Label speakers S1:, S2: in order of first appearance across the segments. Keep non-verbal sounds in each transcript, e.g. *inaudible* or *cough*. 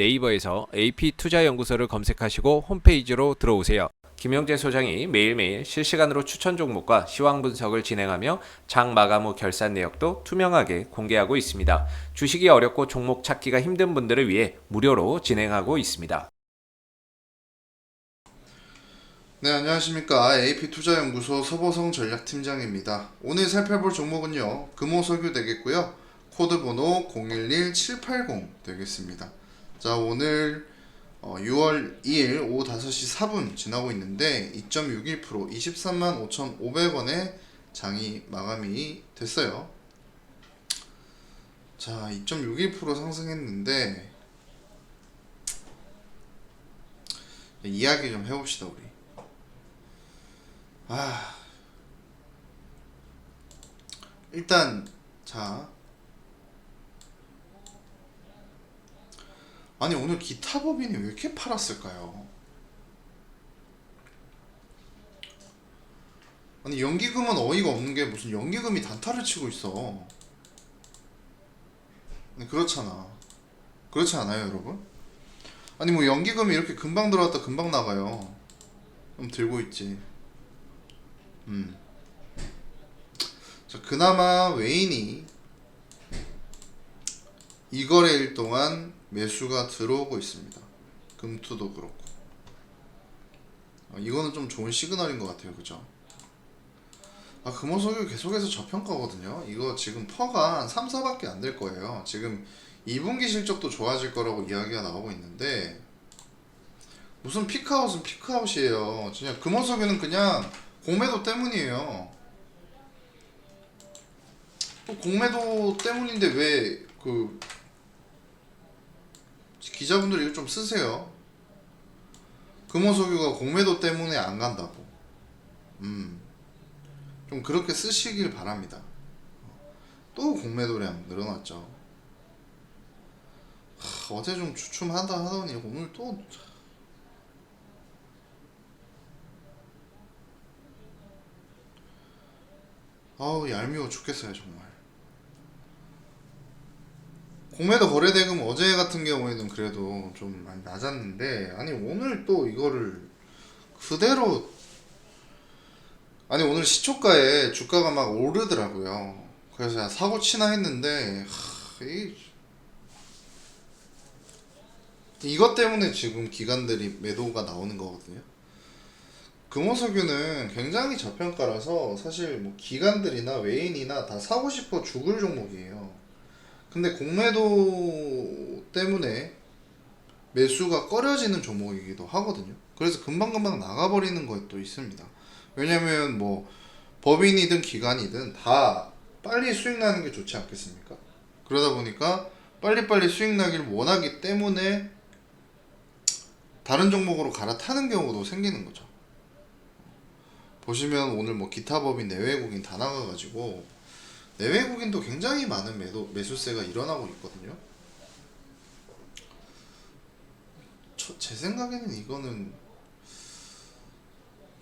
S1: 네이버에서 AP투자연구소를 검색하시고 홈페이지로 들어오세요. 김영재 소장이 매일매일 실시간으로 추천 종목과 시황 분석을 진행하며 장 마감 후 결산 내역도 투명하게 공개하고 있습니다. 주식이 어렵고 종목 찾기가 힘든 분들을 위해 무료로 진행하고 있습니다.
S2: 네, 안녕하십니까. AP투자연구소 서보성 전략팀장입니다. 오늘 살펴볼 종목은요, 금호석유 되겠고요. 코드 번호 011780 되겠습니다. 자, 오늘 어, 6월 2일 오후 5시 4분 지나고 있는데 2.61% 23만 5,500원에 장이 마감이 됐어요. 자, 2.61% 상승했는데 이야기 좀 해봅시다, 우리. 아 일단 자 아니 오늘 기타 법인이 왜 이렇게 팔았을까요? 아니 연기금은 어이가 없는 게 무슨 연기금이 단타를 치고 있어 아니 그렇잖아 그렇지 않아요 여러분? 아니 뭐 연기금이 이렇게 금방 들어왔다 금방 나가요 그럼 들고 있지 음. 자, 그나마 외인이 이거래일 동안 매수가 들어오고 있습니다. 금투도 그렇고. 아, 이거는 좀 좋은 시그널인 것 같아요. 그죠? 아, 금호석유 계속해서 저평가거든요. 이거 지금 퍼가 한 3, 4밖에 안 될 거예요. 지금 2분기 실적도 좋아질 거라고 이야기가 나오고 있는데 무슨 피크아웃은 피크아웃이에요. 그냥 금호석유는 그냥 공매도 때문이에요. 또 공매도 때문인데 왜 그 기자분들이 이거 좀 쓰세요. 금호석유가 공매도 때문에 안 간다고. 음. 좀 그렇게 쓰시길 바랍니다. 또 공매도량 늘어났죠. 하, 어제 좀 주춤하다 하더니 오늘 또 아우 얄미워 죽겠어요 정말 공매도 거래 대금 어제 같은 경우에는 그래도 좀 많이 낮았는데 아니 오늘 또 이거를 그대로 아니 오늘 시초가에 주가가 막 오르더라고요 그래서 사고 치나 했는데 하, 이, 이것 때문에 지금 기관들이 매도가 나오는 거거든요 금호석유는 굉장히 저평가라서 사실 뭐 기관들이나 외인이나 다 사고 싶어 죽을 종목이에요. 근데 공매도 때문에 매수가 꺼려지는 종목이기도 하거든요. 그래서 금방금방 나가버리는 것도 있습니다. 왜냐면 뭐 법인이든 기관이든 다 빨리 수익 나는 게 좋지 않겠습니까? 그러다 보니까 빨리빨리 수익 나길 원하기 때문에 다른 종목으로 갈아타는 경우도 생기는 거죠. 보시면 오늘 뭐 기타 법인 내외국인 다 나가가지고 내외국인도 굉장히 많은 매도 매수세가 일어나고 있거든요. 저, 제 생각에는 이거는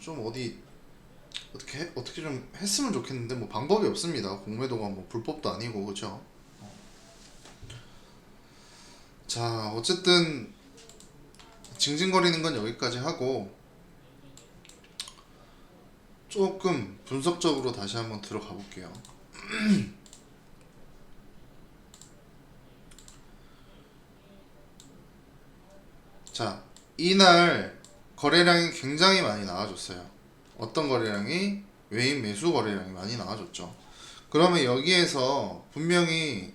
S2: 좀 어디 어떻게 해- 어떻게 좀 했으면 좋겠는데 뭐 방법이 없습니다. 공매도가 뭐 불법도 아니고 그죠? 자 어쨌든 징징거리는 건 여기까지 하고 조금 분석적으로 다시 한번 들어가 볼게요. *clears throat* 자, 이날 거래량이 굉장히 많이 나와줬어요. 어떤 거래량이? 외인 매수 거래량이 많이 나와줬죠. 그러면 여기에서 분명히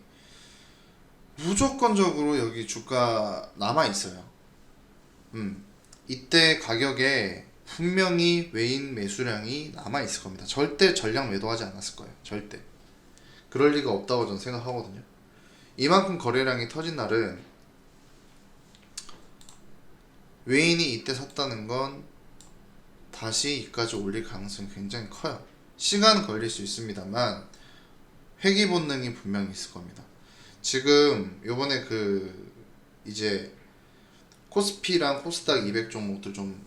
S2: 무조건적으로 여기 주가 남아 있어요. 음, 이때 가격에 분명히 외인 매수량이 남아 있을 겁니다. 절대 전량 매도하지 않았을 거예요. 절대. 그럴 리가 없다고 저는 생각하거든요. 이만큼 거래량이 터진 날은 외인이 이때 샀다는 건 다시 이까지 올릴 가능성이 굉장히 커요. 시간 걸릴 수 있습니다만 회귀 본능이 분명히 있을 겁니다. 지금 요번에 그 이제 코스피랑 코스닥 200 종목들 좀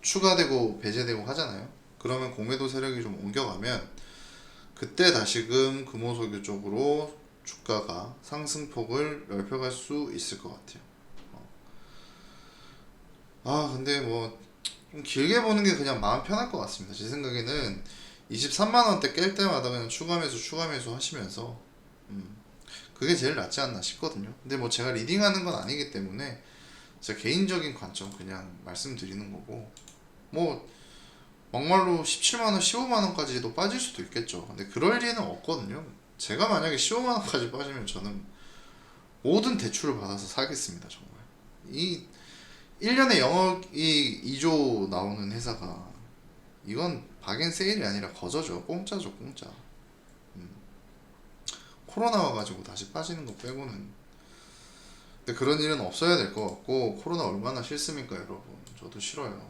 S2: 추가되고 배제되고 하잖아요. 그러면 공매도 세력이 좀 옮겨가면 그때 다시금 금호석유 쪽으로 주가가 상승폭을 넓혀갈 수 있을 것 같아요. 어. 아 근데 뭐 좀 길게 보는 게 그냥 마음 편할 것 같습니다. 제 생각에는 23만 원대 깰 때마다 그냥 추가 매수 추가 매수 하시면서 음, 그게 제일 낫지 않나 싶거든요. 근데 뭐 제가 리딩하는 건 아니기 때문에 제 개인적인 관점 그냥 말씀드리는 거고 뭐 막말로 17만 원, 15만 원까지도 빠질 수도 있겠죠. 근데 그럴 리는 없거든요. 제가 만약에 15만 원까지 빠지면 저는 모든 대출을 받아서 사겠습니다. 정말 이 1년에 영업이 2조 나오는 회사가 이건 박앤 세일이 아니라 거저죠. 공짜죠, 공짜. 음. 코로나 와가지고 다시 빠지는 거 빼고는 근데 그런 일은 없어야 될 것 같고 코로나 얼마나 싫습니까, 여러분? 저도 싫어요.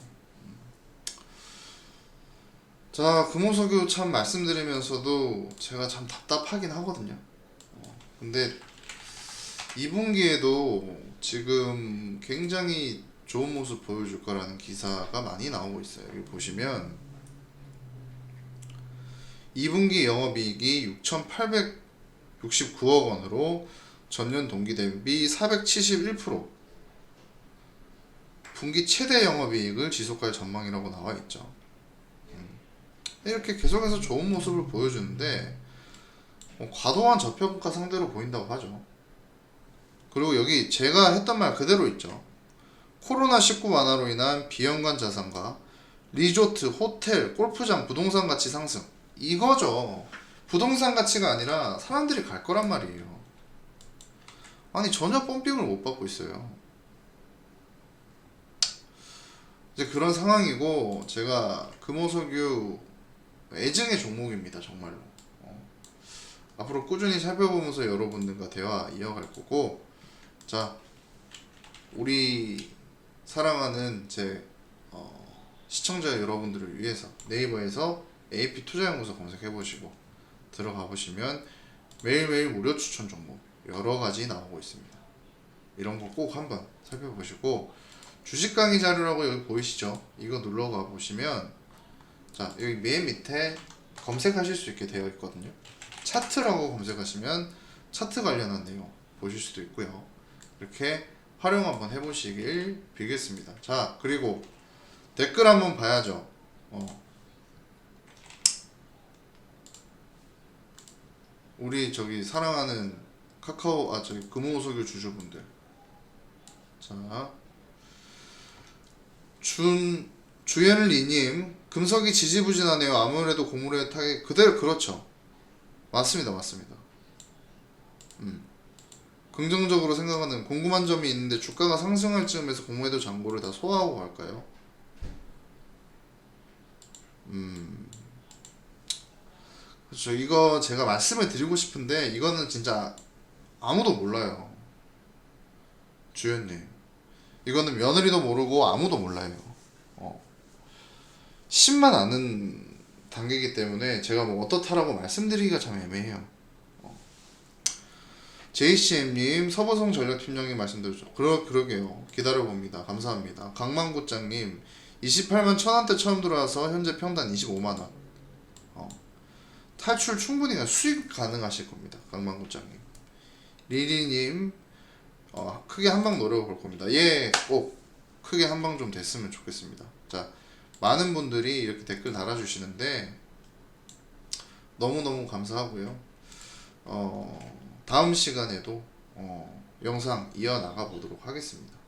S2: 음. 자, 금호석유 참 말씀드리면서도 제가 참 답답하긴 하거든요. 어, 근데 2분기에도 지금 굉장히 좋은 모습 보여줄 거라는 기사가 많이 나오고 있어요. 여기 보시면 2분기 영업이익이 6,869억 원으로 전년 동기 대비 471% 분기 최대 영업이익을 지속할 전망이라고 나와 있죠. 음. 이렇게 계속해서 좋은 모습을 보여주는데 뭐 과도한 저평가 상대로 보인다고 하죠. 그리고 여기 제가 했던 말 그대로 있죠. 코로나19 완화로 인한 비연관 자산과 리조트, 호텔, 골프장, 부동산 가치 상승. 이거죠. 부동산 가치가 아니라 사람들이 갈 거란 말이에요. 아니, 전혀 펌핑을 못 받고 있어요. 이제 그런 상황이고, 제가 금호석유 애증의 종목입니다, 정말로. 어. 앞으로 꾸준히 살펴보면서 여러분들과 대화 이어갈 거고, 자, 우리 사랑하는 제 어, 시청자 여러분들을 위해서 네이버에서 AP 투자연구소 검색해 보시고 들어가 보시면 매일매일 무료 추천 종목 여러 가지 나오고 있습니다. 이런 거 꼭 한번 살펴보시고 주식 강의 자료라고 여기 보이시죠? 이거 눌러가 보시면 자 여기 맨 밑에 검색하실 수 있게 되어 있거든요. 차트라고 검색하시면 차트 관련한 내용 보실 수도 있고요. 이렇게 활용 한번 해보시길 빌겠습니다. 자, 그리고 댓글 한번 봐야죠. 어. 우리 저기 사랑하는 카카오 아 저기 금호석유 주주분들. 자, 준 주현리님 금석이 지지부진하네요. 아무래도 고물의 타겟 그대로 그렇죠. 맞습니다, 맞습니다. 음. 긍정적으로 생각하는 궁금한 점이 있는데 주가가 상승할 즈음에서 공매도 잔고를 다 소화하고 갈까요? 음. 그렇죠. 이거 제가 말씀을 드리고 싶은데 이거는 진짜 아무도 몰라요. 주연님. 이거는 며느리도 모르고 아무도 몰라요. 어. 10만 아는 단계이기 때문에 제가 뭐 어떻다라고 말씀드리기가 참 애매해요. JCM님, 서보성 전략팀장님 말씀드렸죠. 그러, 그러게요. 기다려봅니다. 감사합니다. 강만구장님, 28만 천원대 처음 들어와서 현재 평단 25만원. 어. 탈출 충분히 가- 수익 가능하실 겁니다. 강만구장님. 리리님, 어, 크게 한 방 노려볼 겁니다. 예, 꼭 크게 한 방 좀 됐으면 좋겠습니다. 자, 많은 분들이 이렇게 댓글 달아주시는데, 너무너무 감사하고요. 어, 다음 시간에도 어, 영상 이어나가 보도록 하겠습니다.